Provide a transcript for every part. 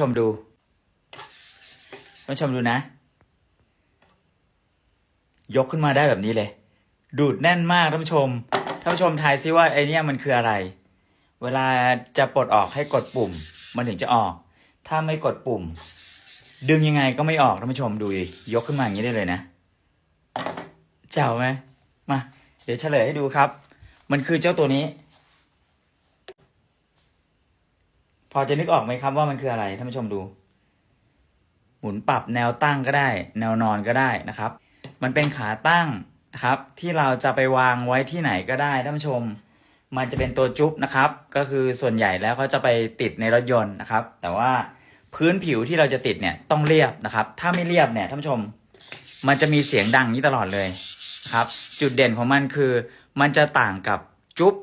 ชมดูท่านชมดูนะ ยกขึ้นมาได้แบบนี้เลย ดูดแน่นมากท่านผู้ชมท่านผู้ชมทายซิว่าไอเนี้ยมันคืออะไร เวลาจะปลดออกให้กดปุ่ม มันถึงจะออก ถ้าไม่กดปุ่ม ดึงยังไงก็ไม่ออกท่านผู้ชมดูดยกขึ้นมาอย่างนี้ได้เลยนะเจ๋วไหมมา เดี๋ยวเฉลยให้ดูครับ มันคือเจ้าตัวนี้ พ อจะนึกออกไหมครับว่ามันคืออะไรท่านผู้ชมดู หมุนปรับแนวตั้งก็ได้ แนวนอนก็ได้นะครับ มันเป็นขาตั้งนะครับ ที่เราจะไปวางไว้ที่ไหนก็ได้ท่านผู้ชม มันจะเป็นตัวจุ๊บนะครับ ก็คือส่วนใหญ่แล้วเขาจะไปติดในรถยนต์นะครับ แต่ว่าพื้นผิวที่เราจะติดเนี่ยต้องเรียบนะครับ ถ้าไม่เรียบเนี่ยท่านผู้ชม มันจะมีเสียงดังนี้ตลอดเลยนะครับ จุดเด่นของมันคือ มันจะต่างกับจุ๊บ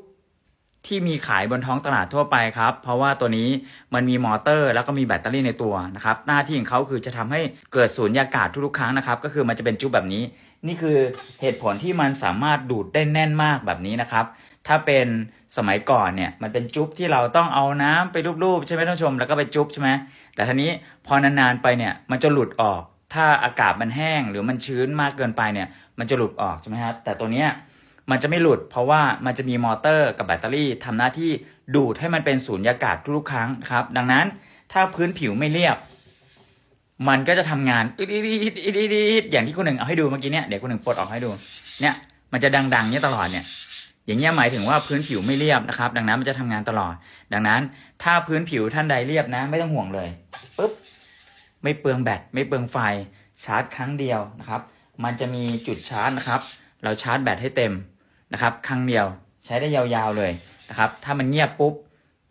ที่มีขายบนท้องตลาดทั่วไปครับ เพราะว่าตัวนี้มันมีมอเตอร์แล้วก็มีแบตเตอรี่ในตัวนะครับหน้าที่ของเขาคือจะทำให้เกิดสูญญากาศทุกๆครั้งนะครับ ก็คือมันจะเป็นจุ๊บแบบนี้ นี่คือเหตุผลที่มันสามารถดูดได้แน่นมากแบบนี้นะครับ ถ้าเป็นสมัยก่อนเนี่ยมันเป็นจุ๊บที่เราต้องเอาน้ำไปรูปๆใช่ไหมท่านผู้ชมแล้วก็ไปจุ๊บใช่ไหมแต่ทีนี้พอนานๆไปเนี่ยมันจะหลุดออก ถ้าอากาศมันแห้งหรือมันชื้นมากเกินไปเนี่ยมันจะหลุดออกใช่ไหมครับแต่ตัวเนี้ย มันจะไม่หลุด เพราะว่ามันจะมีมอเตอร์กับแบตเตอรี่ทำหน้าที่ดูดให้มันเป็นสูญญากาศทุกครั้งครับ ดังนั้นถ้าพื้นผิวไม่เรียบ มันก็จะทำงานอิดอิดอิดอิดอิดอิดอย่างที่คุณหนึ่งเอาให้ดูเมื่อกี้เนี่ยเดี๋ยวคุณหนึ่งปลดออกให้ดู เนี่ยมันจะดังๆเนี่ยตลอดเนี่ยอย่างเงี้ยหมายถึงว่าพื้นผิวไม่เรียบนะครับ ดังนั้นมันจะทำงานตลอด ดังนั้นถ้าพื้นผิวท่านใดเรียบนะ ไม่ต้องห่วงเลยปุ๊บไม่เปลืองแบตไม่เปลืองไฟชาร์จครั้งเดียวนะครับ มันจะมีจุดชาร์จนะครับ เราชาร์จแบตให้เต็ม นะครับ ครั้งเดียวใช้ได้ยาวๆเลยนะครับ ถ้ามันเงียบปุ๊บ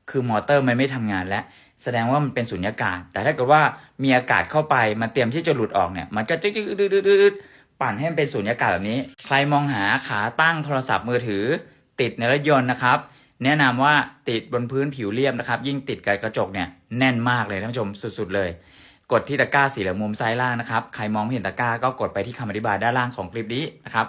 คือมอเตอร์มันไม่ทำงานแล้วแสดงว่ามันเป็นสุญญากาศ แต่ถ้าเกิดว่ามีอากาศเข้าไปมันเตรียมที่จะหลุดออกเนี่ย มันก็จะดืดๆปั่นให้มันเป็นสุญญากาศแบบนี้ ใครมองหาขาตั้งโทรศัพท์มือถือ ติดในรถยนต์นะครับ แนะนำว่าติดบนพื้นผิวเรียบนะครับ ยิ่งติดกับกระจกเนี่ยแน่นมากเลยท่านผู้ชมสุดๆเลย กดที่ตะกร้าสีเหลืองมุมซ้ายล่างนะครับ ใครมองไม่เห็นตะกร้าก็กดไปที่คำอธิบายด้านล่างของคลิปนี้นะครับ